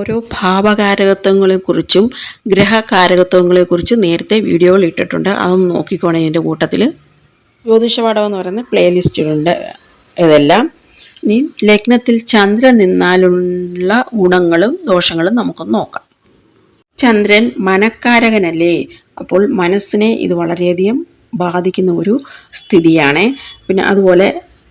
ഓരോ ഭാവകാരകത്വങ്ങളെക്കുറിച്ചും ഗ്രഹകാരകത്വങ്ങളെക്കുറിച്ചും നേരത്തെ വീഡിയോകൾ ഇട്ടിട്ടുണ്ട്. അതൊന്ന് നോക്കിക്കോണേ എന്റെ കൂട്ടത്തിൽ ജ്യോതിഷപാഠം എന്ന് പറയുന്ന പ്ലേലിസ്റ്റുകളുണ്ട് ഇതെല്ലാം. ഇനി ലഗ്നത്തിൽ ചന്ദ്രൻ നിന്നാലുള്ള ഗുണങ്ങളും ദോഷങ്ങളും നമുക്കൊന്ന് നോക്കാം. ചന്ദ്രൻ മനക്കാരകനല്ലേ? അപ്പോൾ മനസ്സിനെ ഇത് വളരെയധികം ബാധിക്കുന്ന ഒരു സ്ഥിതിയാണ്. പിന്നെ അതുപോലെ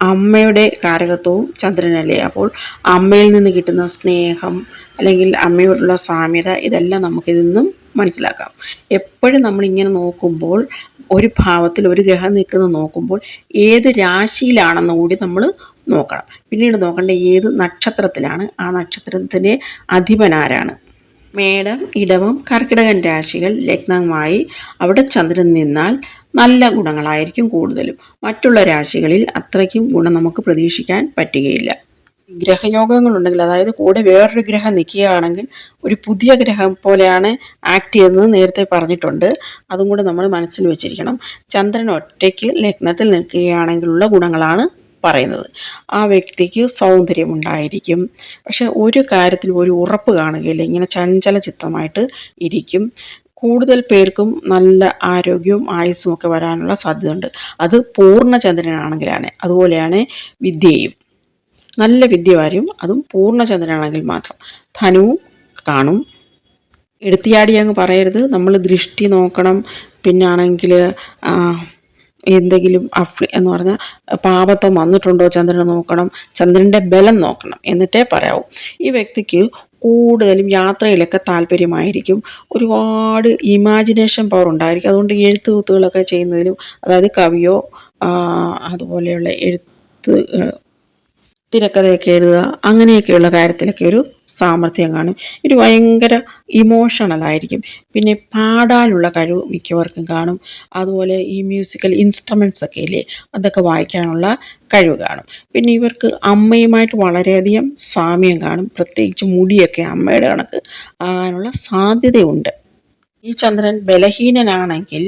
അമ്മയുടെ കാരകത്വവും ചന്ദ്രനല്ലേ? അപ്പോൾ അമ്മയിൽ നിന്ന് കിട്ടുന്ന സ്നേഹം അല്ലെങ്കിൽ അമ്മയോടുള്ള സാമ്യത ഇതെല്ലാം നമുക്കിതിൽ നിന്നും മനസ്സിലാക്കാം. എപ്പോഴും നമ്മളിങ്ങനെ നോക്കുമ്പോൾ ഒരു ഭാവത്തിൽ ഒരു ഗ്രഹം നിൽക്കുന്നത് നോക്കുമ്പോൾ ഏത് രാശിയിലാണെന്ന് കൂടി നമ്മൾ നോക്കണം. പിന്നീട് നോക്കേണ്ട ഏത് നക്ഷത്രത്തിലാണ് ആ നക്ഷത്രത്തിന്റെ അധിപനാരാണ്. മേടം ഇടവം കർക്കിടകൻ രാശികൾ ലഗ്നമായി അവിടെ ചന്ദ്രൻ നിന്നാൽ നല്ല ഗുണങ്ങളായിരിക്കും കൂടുതലും. മറ്റുള്ള രാശികളിൽ അത്രയ്ക്കും ഗുണം നമുക്ക് പ്രതീക്ഷിക്കാൻ പറ്റുകയില്ല. ഗ്രഹയോഗങ്ങളുണ്ടെങ്കിൽ അതായത് കൂടെ വേറൊരു ഗ്രഹം നിൽക്കുകയാണെങ്കിൽ ഒരു പുതിയ ഗ്രഹം പോലെയാണ് ആക്ട് ചെയ്യുന്നത് നേരത്തെ പറഞ്ഞിട്ടുണ്ട്. അതും കൂടെ നമ്മൾ മനസ്സിൽ വെച്ചിരിക്കണം. ചന്ദ്രൻ ഒറ്റയ്ക്ക് ലഗ്നത്തിൽ നിൽക്കുകയാണെങ്കിലുള്ള ഗുണങ്ങളാണ് പറയുന്നത്. ആ വ്യക്തിക്ക് സൗന്ദര്യം ഉണ്ടായിരിക്കും. പക്ഷെ ഒരു കാര്യത്തിൽ ഒരു ഉറപ്പ് കാണുകയില്ല. ഇങ്ങനെ ചഞ്ചല ചിത്തമായിട്ട് ഇരിക്കും. കൂടുതൽ പേർക്കും നല്ല ആരോഗ്യവും ആയുസ്സും ഒക്കെ വരാനുള്ള സാധ്യതയുണ്ട്. അത് പൂർണ പൂർണചന്ദ്രനാണെങ്കിലാണ് അതുപോലെയാണ് വിദ്യയും. നല്ല വിദ്യ വരും അതും പൂർണചന്ദ്രനാണെങ്കിൽ മാത്രം. ധനുവും കാണും. എടുത്തിയാടി അങ്ങ് പറയരുത്. നമ്മൾ ദൃഷ്ടി നോക്കണം. പിന്നാണെങ്കിൽ എന്തെങ്കിലും അഫ്ലി എന്ന് പറഞ്ഞാൽ പാപത്വം വന്നിട്ടുണ്ടോ ചന്ദ്രനെ നോക്കണം. ചന്ദ്രന്റെ ബലം നോക്കണം എന്നിട്ടേ പറയാവൂ. ഈ വ്യക്തിക്ക് കൂടുതലും യാത്രയിലൊക്കെ താല്പര്യമായിരിക്കും. ഒരുപാട് ഇമാജിനേഷൻ പവർ ഉണ്ടായിരിക്കും. അതുകൊണ്ട് എഴുത്തുകൂത്തുകളൊക്കെ ചെയ്യുന്നതിലും അതായത് കവിയോ അതുപോലെയുള്ള എഴുത്ത് തിരക്കഥയൊക്കെ എഴുതുക അങ്ങനെയൊക്കെയുള്ള കാര്യത്തിലൊക്കെ ഒരു സാമർഥ്യം കാണും. ഒരു ഭയങ്കര ഇമോഷണൽ ആയിരിക്കും. പിന്നെ പാടാനുള്ള കഴിവ് മിക്കവർക്കും കാണും. അതുപോലെ ഈ മ്യൂസിക്കൽ ഇൻസ്ട്രുമെന്റ്സ് ഒക്കെ ഇല്ലേ അതൊക്കെ വായിക്കാനുള്ള കഴിവ് കാണും. പിന്നെ ഇവർക്ക് അമ്മയുമായിട്ട് വളരെയധികം സാമ്യം കാണും. പ്രത്യേകിച്ച് മുടിയൊക്കെ അമ്മയുടെ കണക്ക് ആകാനുള്ള സാധ്യതയുണ്ട്. ഈ ചന്ദ്രൻ ബലഹീനനാണെങ്കിൽ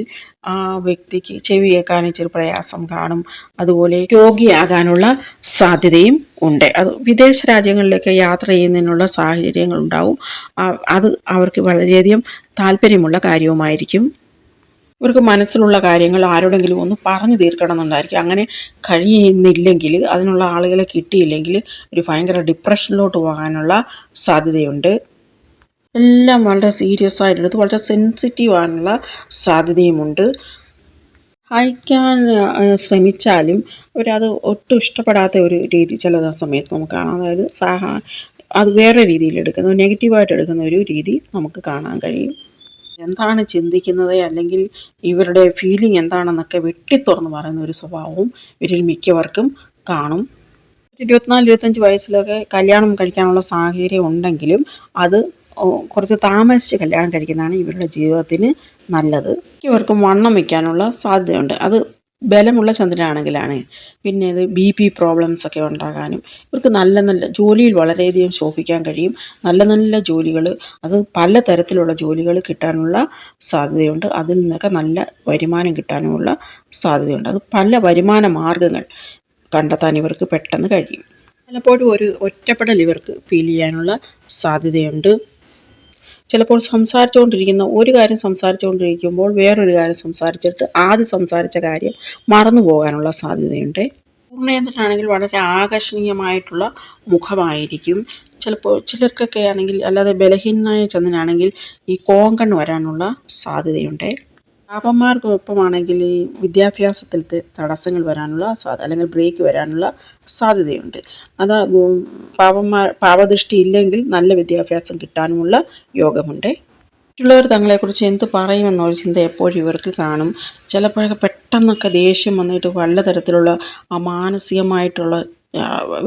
ആ വ്യക്തിക്ക് ചെവിയേക്കാൻ ഇച്ചിരി പ്രയാസം കാണും. അതുപോലെ രോഗിയാകാനുള്ള സാധ്യതയും ഉണ്ട്. അത് വിദേശ രാജ്യങ്ങളിലേക്ക് യാത്ര ചെയ്യുന്നതിനുള്ള സാഹചര്യങ്ങൾ ഉണ്ടാവും അത് അവർക്ക് വളരെയധികം താല്പര്യമുള്ള കാര്യവുമായിരിക്കും. ഇവർക്ക് മനസ്സിലുള്ള കാര്യങ്ങൾ ആരോടെങ്കിലും ഒന്ന് പറഞ്ഞു തീർക്കണം എന്നുണ്ടായിരിക്കും അങ്ങനെ കഴിയുന്നില്ലെങ്കിൽ അതിനുള്ള ആളുകളെ കിട്ടിയില്ലെങ്കിൽ ഒരു ഭയങ്കര ഡിപ്രഷനിലോട്ട് പോകാനുള്ള സാധ്യതയുണ്ട്. എല്ലാം വളരെ സീരിയസ് ആയിട്ടെടുത്ത് വളരെ സെൻസിറ്റീവ് ആകാനുള്ള സാധ്യതയുമുണ്ട്. അയക്കാൻ ശ്രമിച്ചാലും അവരത് ഒട്ടും ഇഷ്ടപ്പെടാത്ത ഒരു രീതി ചില സമയത്ത് നമുക്ക് കാണാം. അതായത് സഹ അത് വേറെ രീതിയിൽ എടുക്കുന്ന നെഗറ്റീവായിട്ട് എടുക്കുന്ന ഒരു രീതി നമുക്ക് കാണാൻ കഴിയും. എന്താണ് ചിന്തിക്കുന്നത് അല്ലെങ്കിൽ ഇവരുടെ ഫീലിംഗ് എന്താണെന്നൊക്കെ വെട്ടിത്തുറന്ന് പറയുന്ന ഒരു സ്വഭാവവും ഇവരിൽ മിക്കവർക്കും കാണും. ഇരുപത്തിനാല് ഇരുപത്തഞ്ച് വയസ്സിലൊക്കെ കല്യാണം കഴിക്കാനുള്ള സാഹചര്യം ഉണ്ടെങ്കിലും അത് കുറച്ച് താമസിച്ച് കല്യാണം കഴിക്കുന്നതാണ് ഇവരുടെ ജീവിതത്തിന് നല്ലത്. ഇവർക്ക് വണ്ണം വയ്ക്കാനുള്ള സാധ്യതയുണ്ട്. അത് ബലമുള്ള ചന്ദ്രനാണെങ്കിലാണ്. പിന്നെ ഇത് ബി പി പ്രോബ്ലംസ് ഒക്കെ ഉണ്ടാകാനും ഇവർക്ക് നല്ല നല്ല ജോലിയിൽ വളരെയധികം ശോഭിക്കാൻ കഴിയും. നല്ല നല്ല ജോലികൾ അത് പല തരത്തിലുള്ള ജോലികൾ കിട്ടാനുള്ള സാധ്യതയുണ്ട്. അതിൽ നിന്നൊക്കെ നല്ല വരുമാനം കിട്ടാനുമുള്ള സാധ്യതയുണ്ട്. അത് പല വരുമാന മാർഗങ്ങൾ കണ്ടെത്താൻ ഇവർക്ക് പെട്ടെന്ന് കഴിയും. പലപ്പോഴും ഒരു ഒറ്റപ്പെടൽ ഇവർക്ക് ഫീൽ ചെയ്യാനുള്ള സാധ്യതയുണ്ട്. ചിലപ്പോൾ സംസാരിച്ചുകൊണ്ടിരിക്കുന്ന ഒരു കാര്യം സംസാരിച്ചുകൊണ്ടിരിക്കുമ്പോൾ വേറൊരു കാര്യം സംസാരിച്ചിട്ട് ആദ്യം സംസാരിച്ച കാര്യം മറന്നു പോകാനുള്ള സാധ്യതയുണ്ട്. പൂർണയന്ത്രനാണെങ്കിൽ വളരെ ആകർഷണീയമായിട്ടുള്ള മുഖമായിരിക്കും. ചിലപ്പോൾ ചിലർക്കൊക്കെ ആണെങ്കിൽ അല്ലാതെ ബലഹീനനായ ചന്ദ്രനാണെങ്കിൽ ഈ കോങ്കൺ വരാനുള്ള സാധ്യതയുണ്ട്. പാപ്പന്മാർക്കൊപ്പമാണെങ്കിൽ ഈ വിദ്യാഭ്യാസത്തിൽ തടസ്സങ്ങൾ വരാനുള്ള സാധ്യത അല്ലെങ്കിൽ ബ്രേക്ക് വരാനുള്ള സാധ്യതയുണ്ട്. അത് പാപന്മാർ പാപദൃഷ്ടി ഇല്ലെങ്കിൽ നല്ല വിദ്യാഭ്യാസം കിട്ടാനുമുള്ള യോഗമുണ്ട്. മറ്റുള്ളവർ തങ്ങളെക്കുറിച്ച് എന്ത് പറയുമെന്നൊരു ചിന്ത എപ്പോഴും ഇവർക്ക് കാണും. ചിലപ്പോഴൊക്കെ പെട്ടെന്നൊക്കെ ദേഷ്യം വന്നിട്ട് പല തരത്തിലുള്ള മാനസികമായിട്ടുള്ള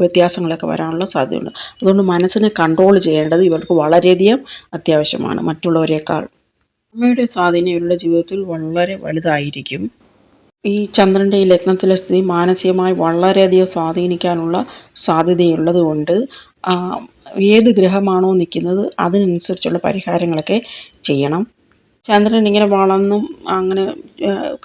വ്യത്യാസങ്ങളൊക്കെ വരാനുള്ള സാധ്യതയുണ്ട്. അതുകൊണ്ട് മനസ്സിനെ കൺട്രോൾ ചെയ്യേണ്ടത് ഇവർക്ക് വളരെയധികം അത്യാവശ്യമാണ്. മറ്റുള്ളവരെക്കാൾ അമ്മയുടെ സ്വാധീനം ഇവരുടെ ജീവിതത്തിൽ വളരെ വലുതായിരിക്കും. ഈ ചന്ദ്രന്റെ ഈ ലഗ്നത്തിലെ സ്ഥിതി മാനസികമായി വളരെയധികം സ്വാധീനിക്കാനുള്ള സാധ്യതയുള്ളത് കൊണ്ട് ഏത് ഗ്രഹമാണോ നിൽക്കുന്നത് അതിനനുസരിച്ചുള്ള പരിഹാരങ്ങളൊക്കെ ചെയ്യണം. ചന്ദ്രൻ ഇങ്ങനെ വളർന്നും അങ്ങനെ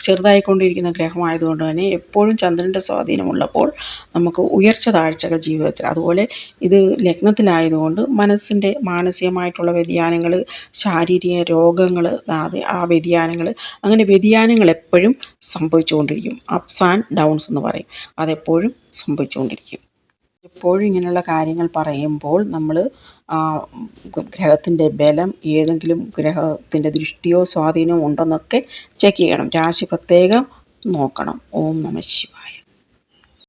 ചെറുതായിക്കൊണ്ടിരിക്കുന്ന ഗ്രഹമായതുകൊണ്ട് തന്നെ എപ്പോഴും ചന്ദ്രന്റെ സ്വാധീനമുള്ളപ്പോൾ നമുക്ക് ഉയർച്ച താഴ്ചകൾ ജീവിതത്തിൽ. അതുപോലെ ഇത് ലഗ്നത്തിലായതുകൊണ്ട് മനസ്സിന്റെ മാനസികമായിട്ടുള്ള വ്യതിയാനങ്ങൾ ശാരീരിക രോഗങ്ങൾ അത് ആ വ്യതിയാനങ്ങൾ അങ്ങനെ വ്യതിയാനങ്ങൾ എപ്പോഴും സംഭവിച്ചുകൊണ്ടിരിക്കും. അപ്സ് ആൻഡ് ഡൗൺസ് എന്ന് പറയും. അതെപ്പോഴും സംഭവിച്ചുകൊണ്ടിരിക്കും. എപ്പോഴും ഇങ്ങനെയുള്ള കാര്യങ്ങൾ പറയുമ്പോൾ നമ്മൾ ഗ്രഹത്തിന്റെ ബലം ഏതെങ്കിലും ഗ്രഹത്തിന്റെ ദൃഷ്ടിയോ സ്വാധീനമോ ഉണ്ടോ എന്നൊക്കെ ചെക്ക് ചെയ്യണം. രാശി പ്രത്യേകം നോക്കണം. ഓം നമ ശിവായ.